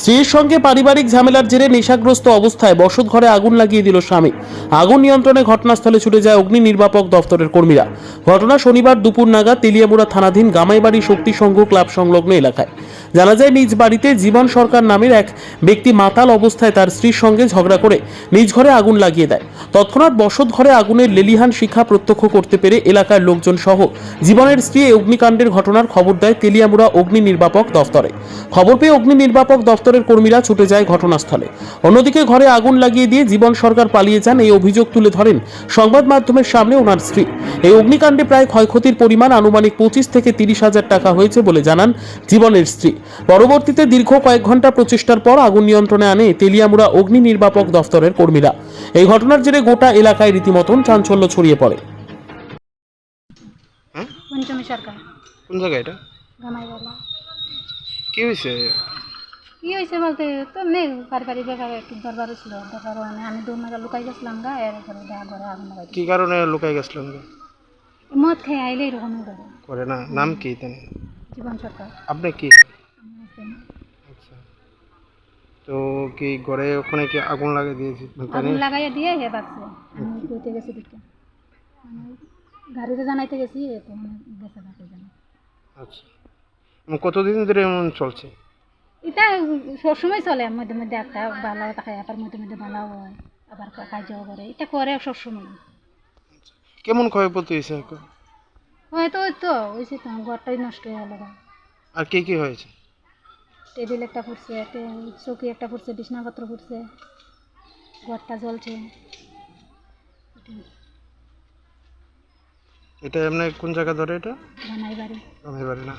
স্ত্রীর সঙ্গে পারিবারিক ঝামেলার জেরে নেশাগ্রস্ত অবস্থায় বসত ঘরে আগুন লাগিয়ে দিল স্বামী। আগুন নিয়ন্ত্রণে ঘটনাস্থলে ছুটে যায় অগ্নি নির্বাপক দপ্তরের কর্মীরা। ঘটনা শনিবার দুপুর নাগাদ তেলিয়ামুড়া থানাধীন গামাইবাড়ি শক্তি সংঘ ক্লাব সংলগ্ন এলাকায়। জানা যায়, নিজ বাড়িতে জীবন সরকার নামের এক ব্যক্তি মাতাল অবস্থায় তার স্ত্রীর সঙ্গে ঝগড়া করে নিজ ঘরে আগুন লাগিয়ে দেয়। তৎক্ষণাৎ বসত ঘরে আগুনের লেলিহান শিখা প্রত্যক্ষ করতে পেরে এলাকার লোকজন সহ জীবনের স্ত্রী অগ্নিকাণ্ডের ঘটনার খবর দেয় তেলিয়ামুড়া অগ্নি নির্বাপক দফতরে। খবর পেয়ে অগ্নি নির্বাপক দফতরের কর্মীরা ছুটে যায় ঘটনাস্থলে। অন্যদিকে ঘরে আগুন লাগিয়ে দিয়ে জীবন সরকার পালিয়ে যান এই অভিযোগ তুলে ধরেন সংবাদ মাধ্যমের সামনে ওনার স্ত্রী। এই অগ্নিকাণ্ডে প্রায় ক্ষয়ক্ষতির পরিমাণ আনুমানিক পঁচিশ থেকে তিরিশ হাজার টাকা হয়েছে বলে জানান জীবনের স্ত্রী। পরবর্তীতে দীর্ঘ কয়েক ঘণ্টা প্রচেষ্টার পর আগুন নিয়ন্ত্রণে আনে তেলিয়ামুড়া অগ্নি নির্বাপক দফতরের কর্মীরা। এই ঘটনার জেরে গোটা এলাকায় রীতিমতন চাঞ্চল্য ছড়িয়ে পড়ে। পঞ্চমী সরকার। কোন জায়গা এটা? গামাইবালা কি হয়েছে কি হয়েছে বলতে তো নেই পারিবারিক ব্যাপারে একটু দরবার ছিল দরবার মানে আমি দু লুকাই গেছিলাম গা এর দেখা করে আগুন লাগাই কি কারণে লুকাই গেছিলেন গে? মদ খেয়ে আইলে এরকমই করে করে না নাম কি তেনে জীবন সরকার। আপনি কি? তো কি ঘরে ওখানে কি আগুন লাগিয়ে দিয়েছি? আগুন লাগাইয়া দিয়ে হে বাগছে। আমি কইতে গেছি মানে গাড়িতে জানাইতে গেছি তো মানে গেছে বাকি জানা আচ্ছা। উম, কতদিন ধরে এমন চলছে? এটা সবসময় চলে মধ্যে মধ্যে একটা ভালো থাকে আবার মধ্যে মধ্যে ভালো হয় আবার কাজও করে। এটা করে সবসময়। কেমন ক্ষয়ক্ষতি হয়েছে? হয়তো ওই তো ওই তো ঘরটাই নষ্ট হয়ে গেল আর কি কি হয়েছে? টেবিল একটা ফুটছে চৌকি একটা ফুটছে বিছনাপত্র ফুটছে ঘরটা জ্বলছে। এটা এমনি কোন জায়গা ধরে এটা? বানাই বাড়ি বাড়ি না।